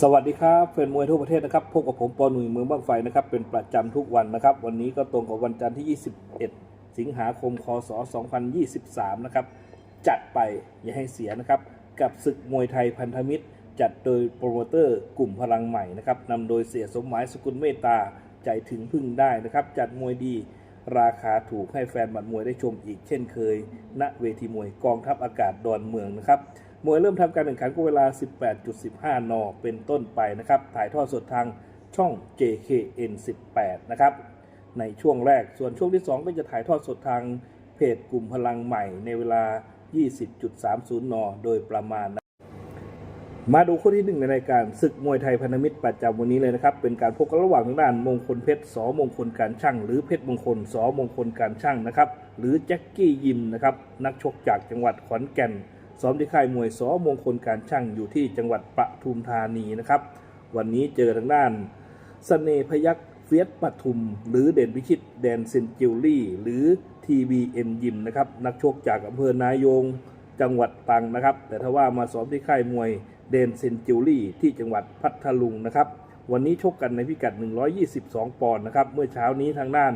สวัสดีครับแฟนมวยทั่วประเทศนะครับพบกับผมปอหนุ่ยเมืองบ้างไฟนะครับเป็นประจำทุกวันนะครับ วันนี้ก็ตรงกับวันจันทร์ที่ 21 สิงหาคมคศ 2023 นะครับ จัดไปอย่าให้เสียนะครับ กับศึกมวยไทยพันธมิตร จัดโดยโปรโมเตอร์กลุ่มพลังใหม่นะครับนำโดยเสียสมหมายสกุลเมตตาใจถึงพึ่งได้นะครับ จัดมวยดีราคาถูกให้แฟนบัตรมวยได้ชมอีกเช่นเคย ณเวทีมวยกองทัพอากาศดอนเมืองนะครับ มวยเริ่มทำการแข่งขันก็เวลา 18.15 น เป็นต้นไปนะครับ ถ่ายทอดสดทางช่อง JKN 18 นะครับ ในช่วงแรก ส่วนช่วงที่ 2 ก็จะถ่ายทอดสดทางเพจกลุ่มพลังใหม่ในเวลา 20.30 น โดยประมาณนะมาดูคู่ที่หนึ่งในรายการศึกมวยไทยพันธมิตรประจำวันนี้เลยนะครับ เป็นการพบกันระหว่างทางด้านมงคลเพชรสอมงคลการช่าง หรือเพชรมงคลสอมงคลการช่างนะครับ หรือแจ็คกี้ยิมนะครับ นักชกจากจังหวัดขอนแก่น ซ้อมที่ค่ายมวยสอมงคลการช่างอยู่ที่จังหวัดปทุมธานีนะครับ วันนี้เจอทางด้านสเสน่พยักเฟียสปทุม หรือเด่นพิชิตแดนเซนจิลลี่ หรือ TBM ยิมนะครับ นักชกจากอำเภอนายงจังหวัดตังนะครับ แต่ถ้าว่ามาซ้อมที่ค่ายมวยเดนเซนจิวลี่ที่จังหวัดพัทลุงนะครับ วันนี้ชกกันในพิกัด 122 ปอนด์นะครับ เมื่อเช้านี้ทางด้าน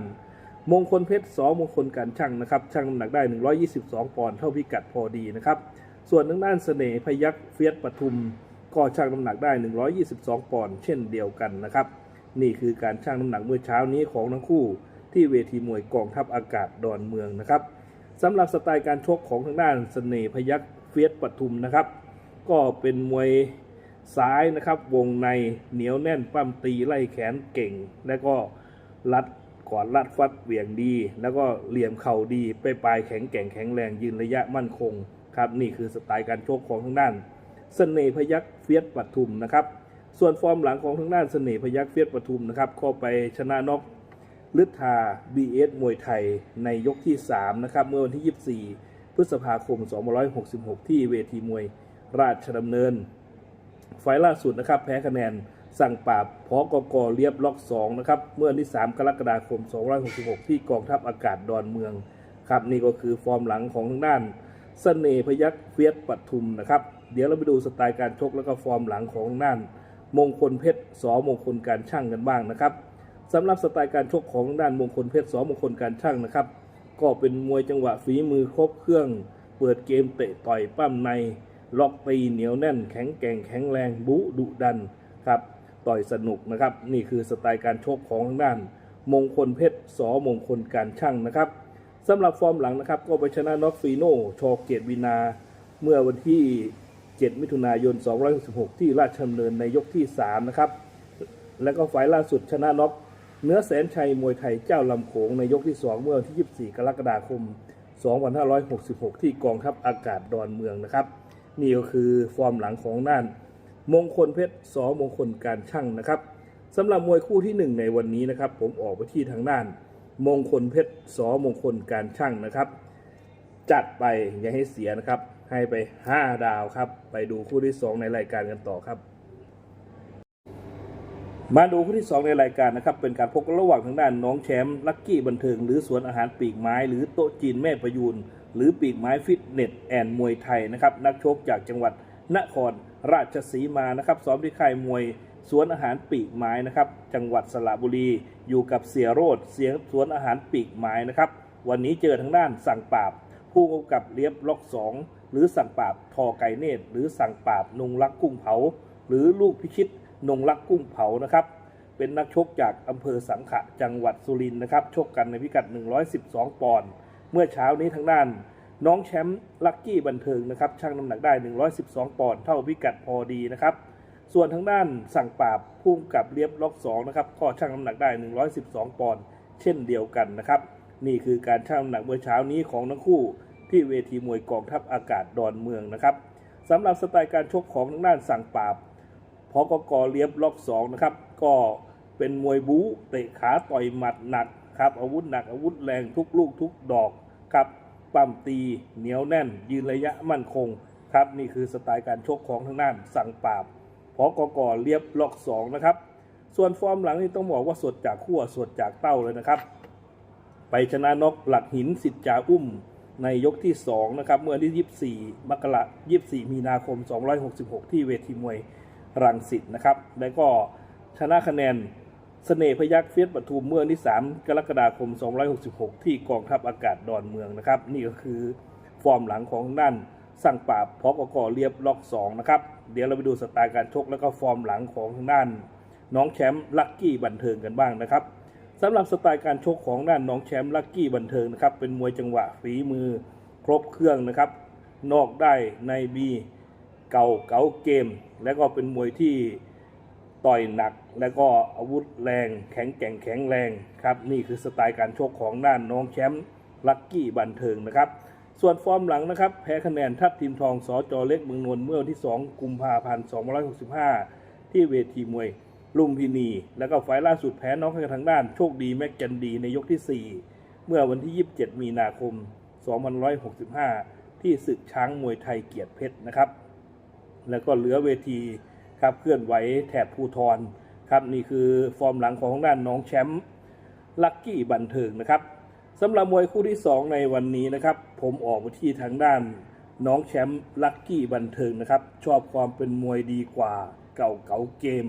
มงคลเพชรสอมงคลการช่างนะครับ ช่างน้ำหนักได้ 122 ปอนด์เท่าพิกัดพอดีนะครับ ส่วนทางด้านเสน่ห์พยักเฟียสปทุมก็ช่างน้ำหนักได้ 122 ปอนด์เช่นเดียวกันนะครับ นี่คือการช่างน้ำหนักเมื่อเช้านี้ของทั้งคู่ ที่เวทีมวยกองทัพอากาศดอนเมืองนะครับสำหรับสไตล์การชกของทางด้านเสน่ห์พยักเฟียสปทุมนะครับ ก็เป็นมวยซ้ายนะครับวงในเหนียวแน่นปั้มตีไล่แขนเก่ง และก็รัดก่อนรัดฟัดเหวี่ยงดี แล้วก็เหลี่ยมเข่าดีไปปลายแข็งแกร่งแข็งแรงยืนระยะมั่นคง ครับนี่คือสไตล์การชกของทางด้านเสน่ห์พยักเฟียสปทุมนะครับส่วนฟอร์มหลังของทางด้านเสน่ห์พยักเฟียสปทุมนะครับก็ไปชนะน็อกฤทธา BS มวยไทยในยกที่ 3 นะครับ เมื่อวันที่ 24 พฤษภาคม 2566 ที่เวทีมวยราชดำเนิน ไฟล์ล่าสุดนะครับ แพ้คะแนนสั่งปราบพอกกเรียบล็อก 2 นะครับ เมื่อวันที่ 3 กรกฎาคม 2566 ที่กองทัพอากาศดอนเมือง ครับ นี่ก็คือฟอร์มหลังของทางด้าน เสน่ห์พยักเฟียสปทุมนะครับ เดี๋ยวเราไปดูสไตล์การชกแล้วก็ฟอร์มหลังของทางด้านมงคลเพชรสอมงคลการช่างกันบ้างนะครับสำหรับสไตล์การชกของด้านมงคลเพชรสอมงคลการช่างนะครับ ก็เป็นมวยจังหวะฝีมือครบเครื่อง เปิดเกมเตะต่อยปั้มใน ล็อกตีเหนียวแน่น แข็งแกร่งแข็งแรงบุดุดันครับต่อยสนุกนะครับ นี่คือสไตล์การชกของด้าน มงคลเพชรสอมงคลการช่างนะครับ สำหรับฟอร์มหลังนะครับ ก็ไปชนะน็อกฟีโนชอเกตวินา เมื่อวันที่ 7 มิถุนายน2566 ที่ราชดำเนินในยกที่ 3 นะครับ และก็ไฟล์ล่าสุดชนะน็อกเนื้อแสนชัยมวยไทยเจ้าลำโขงในยกที่ 2 เมื่อวันที่ 24 กรกฎาคม 2566 ที่กองทัพอากาศดอนเมืองนะครับ นี่ก็คือฟอร์มหลังของน่าน มงคลเพชรสอมงคลการช่างนะครับสำหรับมวยคู่ที่ 1 ในวันนี้นะครับ ผมออกไปที่ทางด้าน มงคลเพชรสอมงคลการช่างนะครับ จัดไปอย่าให้เสียนะครับ ให้ไป 5 ดาวครับ ไปดูคู่ที่ 2 ในรายการกันต่อครับ มาดูคู่ที่ 2 ในรายการนะครับ เป็นการพบกันระหว่างทางด้านน้องแชมป์ลักกี้บันเทิง หรือสวนอาหารปีกไม้ หรือโต๊ะจีนแม่ประยูนหรือปีกไม้ฟิตเนสแอนด์มวยไทยนะครับนักชกจากจังหวัดนครราชสีมานะครับซ้อมที่ค่ายมวย สวนอาหารปีกไม้นะครับ จังหวัดสระบุรี อยู่กับเสียโรดเสียงสวนอาหารปีกไม้นะครับ วันนี้เจอทางด้านสั่งปราบ ผู้กำกับเลียบล็อกสองหรือสั่งปราบทอไก่เนตร หรือสั่งปราบนงรักกุ้งเผา หรือลูกพิชิตนงรักกุ้งเผานะครับ เป็นนักชกจากอำเภอสังขะจังหวัดสุรินทร์นะครับชกกันในพิกัด 112 ปอนด์เมื่อเช้านี้ทางด้านน้องแชมป์ลักกี้บันเทิงนะครับช่างน้ำหนักได้ 112 ปอนด์เท่าพิกัดพอดีนะครับ ส่วนทางด้านสั่งปราบพุ่มกับเลียบล็อก2นะครับก็ช่างน้ำหนักได้ 112 ปอนด์เช่นเดียวกันนะครับ นี่คือการช่างน้ำหนักเมื่อเช้านี้ของทั้งคู่ที่เวทีมวยกองทัพอากาศดอนเมืองนะครับสำหรับสไตล์การชกของทางด้านสั่งปราบพอกกเลียบล็อกสองนะครับก็เป็นมวยบู๊เตะขาต่อยหมัดหนักครับอาวุธหนักอาวุธแรงทุกลูกทุกดอกครับปั้มตีเหนียวแน่น ยืนระยะมั่นคงครับนี่คือสไตล์การชกของทางด้านสั่งปราบ พอกกเลียบล็อกสองนะครับ ส่วนฟอร์มหลังนี่ต้องบอกว่าสดจากขั้วสดจากเต้าเลยนะครับ ไปชนะนกหลักหินสิทธิ์จาอุ้มในยกที่ 2 นะครับ เมื่อวันที่24มกราคม24 มีนาคม 266 ที่เวทีมวยรังสิตนะครับ แล้วก็ชนะคะแนนเสน่ห์พยักเฟียสปทุมเมื่อวันที่ 3 กรกฎาคม 266 ที่กองทัพอากาศดอนเมืองนะครับ นี่ก็คือฟอร์มหลังของด้าน สั่งปราบพอกกเรียบล็อก2นะครับ เดี๋ยวเราไปดูสไตล์การชกแล้วก็ฟอร์มหลังของทางด้าน น้องแชมป์ลักกี้บันเทิงกันบ้างนะครับสำหรับสไตล์การชกของด้านน้องแชมป์ลักกี้บันเทิงนะครับเป็นมวยจังหวะฝีมือครบเครื่องนะครับ นอกได้ในบีเก่าเก๋าเกม และก็เป็นมวยที่ต่อยหนัก และก็อาวุธแรง แข็งแกร่งแข็งแรงครับนี่คือสไตล์การชกของด้านน้องแชมป์ลักกี้บันเทิงนะครับ ส่วนฟอร์มหลังนะครับ แพ้คะแนนทัพทีมทองสอจอเล็กเมืองนนท์เมื่อวันที่ 2 กุมภาพันธ์2565 ที่เวทีมวย ลุมพินี แล้วก็ไฟล์ล่าสุดแพ้น้องให้กับทางด้านโชคดีแม็กจันดีในยกที่ 4 เมื่อวันที่ 27 มีนาคม 2565 ที่ศึกช้างมวยไทยเกียรติเพชรนะครับ แล้วก็เหลือเวทีครับเคลื่อนไหวแถบภูทรครับนี่คือฟอร์มหลังของทางด้านน้องแชมป์ลักกี้บันเทิงนะครับสำหรับมวยคู่ที่ 2 ในวันนี้นะครับ ผมออกไปที่ทางด้านน้องแชมป์ลักกี้บันเทิงนะครับ ชอบความเป็นมวยดีกว่าเก่าเก๋าเกม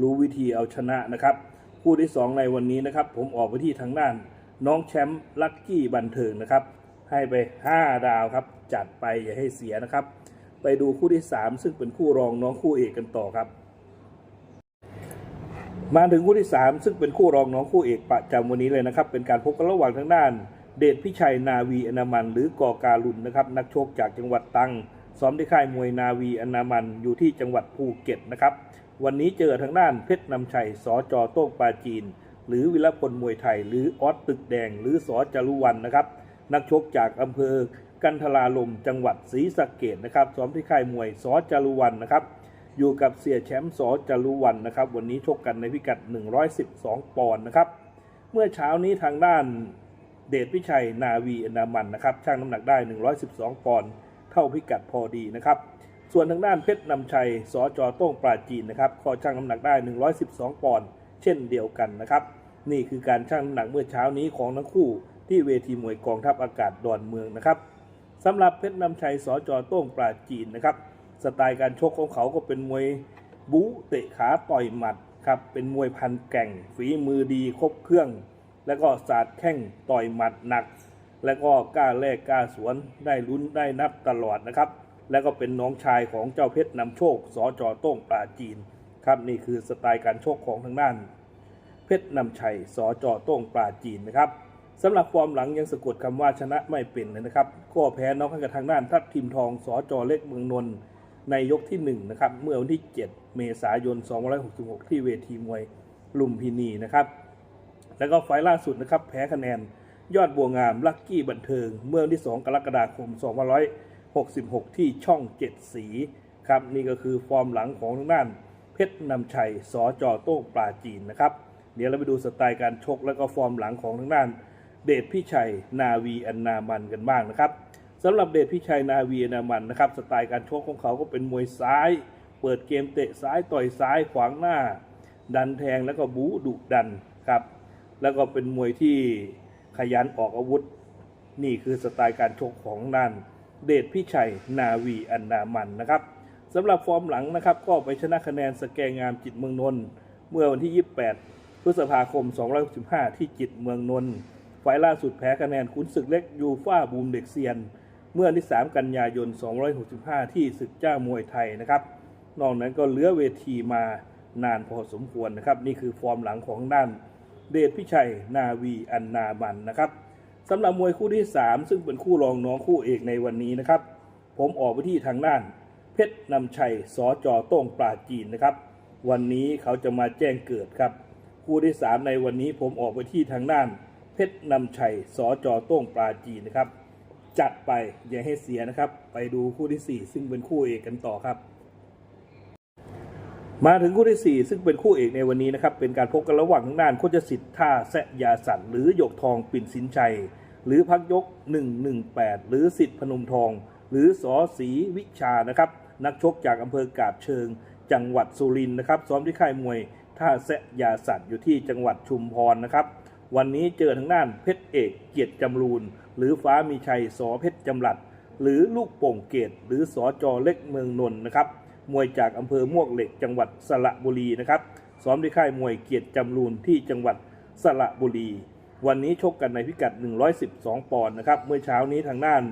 รู้วิธีเอาชนะนะครับ คู่ที่ 2 ในวันนี้นะครับ ผมออกไปที่ทางด้านน้องแชมป์ลักกี้บันเทิงนะครับ ให้ไป 5 ดาวครับ จัดไปอย่าให้เสียนะครับ ไปดูคู่ที่ 3 ซึ่งเป็นคู่รองน้องคู่เอกกันต่อครับ มาถึงคู่ที่ 3 ซึ่งเป็นคู่รองน้องคู่เอกประจำวันนี้เลยนะครับ เป็นการพบกันระหว่างทางด้าน เดชพิชัยนาวีอนามัน หรือกอการุณนะครับนักชกจากจังหวัดตังซ้อมที่ค่ายมวยนาวีอนามันอยู่ที่จังหวัดภูเก็ตนะครับวันนี้เจอทางด้านเพชรนำชัยสอจอโต้งปาจีน หรือวิรพลมวยไทย หรือออสตึกแดง หรือสอจารุวันนะครับนักชกจากอำเภอกันทลาลมจังหวัดศรีสะเกดนะครับซ้อมที่ค่ายมวยสอจารุวันนะครับอยู่กับเสียแชมป์สอจารุวันนะครับวันนี้ชกกันในพิกัด 112 ปอนด์นะครับเมื่อเช้านี้ทางด้าน เดชพิชัยนาวีอนามันนะครับช่างน้ำหนักได้ 112 ปอนด์เท่าพิกัดพอดีนะครับ ส่วนทางด้านเพชรนำชัยสอจอต้งปราจีนนะครับก็ช่างน้ำหนักได้ 112 ปอนด์เช่นเดียวกันนะครับ นี่คือการช่างน้ำหนักเมื่อเช้านี้ของทั้งคู่ ที่เวทีมวยกองทัพอากาศดอนเมืองนะครับสำหรับเพชรนำชัยสอจอต้งปราจีนนะครับสไตล์การชกของเขาก็เป็นมวยบู๊เตะขาต่อยหมัดครับเป็นมวยพันแก่งฝีมือดีครบเครื่อง แล้วก็ศาสตร์แข้งต่อยหมัดหนัก แล้วก็กล้าแลกกล้าสวนได้ลุ้นได้นับตลอดนะครับ แล้วก็เป็นน้องชายของเจ้าเพชรนำโชคสอจอโต้งปราจีนครับนี่คือสไตล์การโชกของทางด้าน เพชรนำชัยสอจอโต้งปราจีนนะครับสำหรับฟอร์มหลังยังสะกดคำว่าชนะไม่เป็นเลยนะครับก็แพ้น้องให้กับทางด้านทัพทีมทองสอจอเล็กเมืองนนท์ในยกที่1นะครับเมื่อวันที่ 7 เมษายน 266 ที่เวทีมวยลุมพินีนะครับ แล้วก็ไฟล์ล่าสุดนะครับแพ้คะแนนยอดบัวงามลักกี้บันเทิง เมื่อวันที่ 2 กรกฎาคม 2566 ที่ช่อง 7 สีครับนี่ก็คือฟอร์มหลังของทางด้าน เพชรนำชัยสอจอโต้งปราจีนนะครับ เดี๋ยวเราไปดูสไตล์การชกแล้วก็ฟอร์มหลังของทางด้าน เดชพิชัยนาวีอันนามันกันบ้างนะครับสำหรับเดชพิชัยนาวีอันนามันนะครับสไตล์การชกของเขาก็เป็นมวยซ้าย เปิดเกมเตะซ้ายต่อยซ้ายขวางหน้า ดันแทงแล้วก็บู๊ดุดันครับ แล้วก็เป็นมวยที่ขยันออกอาวุธ นี่คือสไตล์การชกของด้านเดชพิชัยนาวีอันนามันนะครับสำหรับฟอร์มหลังนะครับ ก็ไปชนะคะแนนสแกงงามจิตเมืองนนท์เมื่อวันที่ 28 พฤษภาคม 265 ที่จิตเมืองนนท์ไฟล์ล่าสุดแพ้คะแนนขุนศึกเล็กยูฟ่าบูมเด็กเซียน เมื่อวันที่ 3 กันยายน 265 ที่ศึกเจ้ามวยไทยนะครับนอกนั้นก็เลื้อเวทีมานานพอสมควรนะครับ นี่คือฟอร์มหลังของด้าน เดชพิชัย นาวีอันนามันนะครับสำหรับมวยคู่ที่ 3 ซึ่งเป็นคู่รองน้องคู่เอกในวันนี้นะครับ ผมออกไปที่ทางด้าน เพชรนำชัยสอจอโต้งปราจีนนะครับ วันนี้เขาจะมาแจ้งเกิดครับ คู่ที่ 3 ในวันนี้ผมออกไปที่ทางด้าน เพชรนำชัยสอจอโต้งปราจีนนะครับ จัดไปอย่าให้เสียนะครับ ไปดูคู่ที่ 4 ซึ่งเป็นคู่เอกกันต่อครับ มาถึงคู่ที่ 4 ซึ่งเป็นคู่เอกในวันนี้นะครับ เป็นการพบกันระหว่างทางด้านโคชสิทธิ์ท่าแซะยาสันหรือหยกทองปิ่นสินชัย หรือพักยก 118 หรือสิทธิ์พนมทอง หรือสอศรีวิชานะครับ นักชกจากอำเภอกาบเชิง จังหวัดสุรินทร์นะครับซ้อมที่ค่ายมวยท่าแซะยาสันอยู่ที่จังหวัดชุมพรนะครับ วันนี้เจอทางด้านเพชรเอกเกียรติจำรูนหรือฟ้ามีชัยสอเพชรจำรัด หรือลูกโป่งเกตหรือสอจอเล็กเมืองนนท์นะครับ มวยจากอำเภอมวกเหล็กจังหวัดสระบุรีนะครับซ้อมที่ค่ายมวยเกียรติจำรูนที่จังหวัดสระบุรี วันนี้ชกกันในพิกัด 112 ปอนด์นะครับ เมื่อเช้านี้ทางด้าน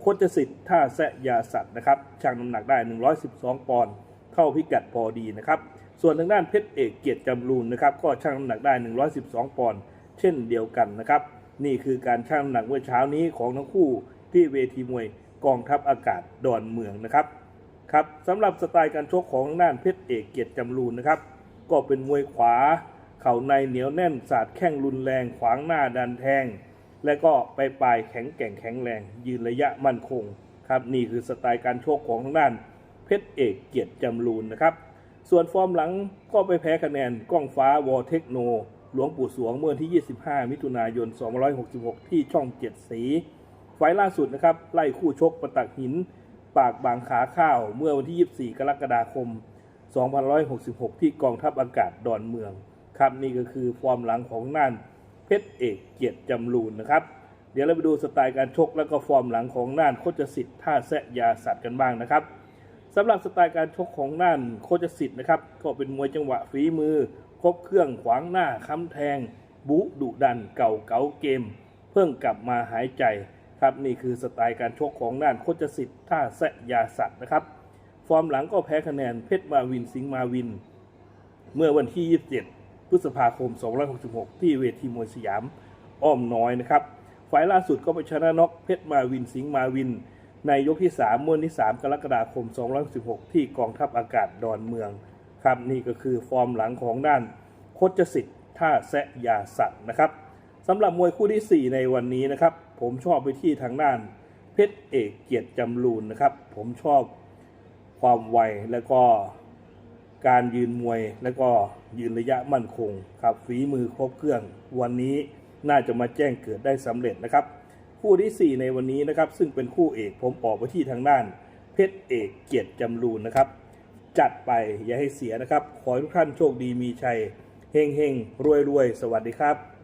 โคชสิทธิ์ท่าแซะยาสัตว์นะครับชั่งน้ำหนักได้ 112 ปอนด์เข้าพิกัดพอดีนะครับ ส่วนทางด้านเพชรเอกเกียรติจำรูนนะครับก็ชั่งน้ำหนักได้ 112 ปอนด์เช่นเดียวกันนะครับ นี่คือการชั่งน้ำหนักเมื่อเช้านี้ของทั้งคู่ที่เวทีมวยกองทัพอากาศดอนเมืองนะครับ ครับสำหรับสไตล์การชกของด้านเพชรเอกเกียรติจำรูนนะครับ ก็เป็นมวยขวา เข่าในเหนียวแน่นสาดแข้งรุนแรง ขวางหน้าดันแทง และก็ไปปลายแข็งแกร่งแข็งแรง ยืนระยะมั่นคงครับนี่คือสไตล์การชกของด้านเพชรเอกเกียรติจำรูนนะครับ ส่วนฟอร์มหลังก็ไปแพ้คะแนนกล้องฟ้าวอเทคโน หลวงปู่สวงเมื่อที่ 25 มิถุนายน 2566 ที่ช่องเจ็ดสี ไฟล์ล่าสุดนะครับไล่คู่ชกประตักหิน ปากบางขาข้าวเมื่อวันที่ 24 กรกฎาคม 2566 ที่กองทัพอากาศดอนเมือง ครับนี่ก็คือฟอร์มหลังของน่านเพชรเอกเกียรติจำรูนนะครับ เดี๋ยวเราไปดูสไตล์การชกแล้วก็ฟอร์มหลังของน่านโคจสิทธิ์ท่าแซะยาสัตว์กันบ้างนะครับสำหรับสไตล์การชกของน่านโคจสิทธิ์นะครับก็เป็นมวยจังหวะฝีมือ ครบเครื่องขวางหน้าค้ำแทง บุดุดันเก่าเก๋าเกม เพิ่งกลับมาหายใจ ครับนี่คือสไตล์การชกของน่านโคจสิทธิ์ท่าแซยาสัตว์นะครับ ฟอร์มหลังก็แพ้คะแนนเพชรมาวินสิงห์มาวิน เมื่อวันที่ 27 พฤษภาคม 2566 ที่เวทีมวยสยามอ้อมน้อยนะครับฝ่ายล่าสุดก็ไปชนะน็อกเพชรมาวินสิงห์มาวิน ในยกที่ 3 เมื่อวันที่ 3 กรกฎาคม 2566 ที่กองทัพอากาศดอนเมืองครับนี่ก็คือฟอร์มหลังของด้านโคชสิทธิ์ท่าแซยาสัตว์นะครับสำหรับมวยคู่ที่ 4 ในวันนี้นะครับ ผมชอบไปที่ทางด้าน เพชรเอกเกียรติจำรูนนะครับ ผมชอบความไวแล้วก็การยืนมวยแล้วก็ยืนระยะมั่นคงครับฝีมือครบเครื่อง วันนี้น่าจะมาแจ้งเกิดได้สำเร็จนะครับ คู่ที่ 4 ในวันนี้นะครับ ซึ่งเป็นคู่เอกผมออกไปที่ทางด้าน เพชรเอกเกียรติจำรูนนะครับ จัดไปอย่าให้เสียนะครับ ขอให้ทุกท่านโชคดีมีชัยเฮงเฮงรวยรวยสวัสดีครับ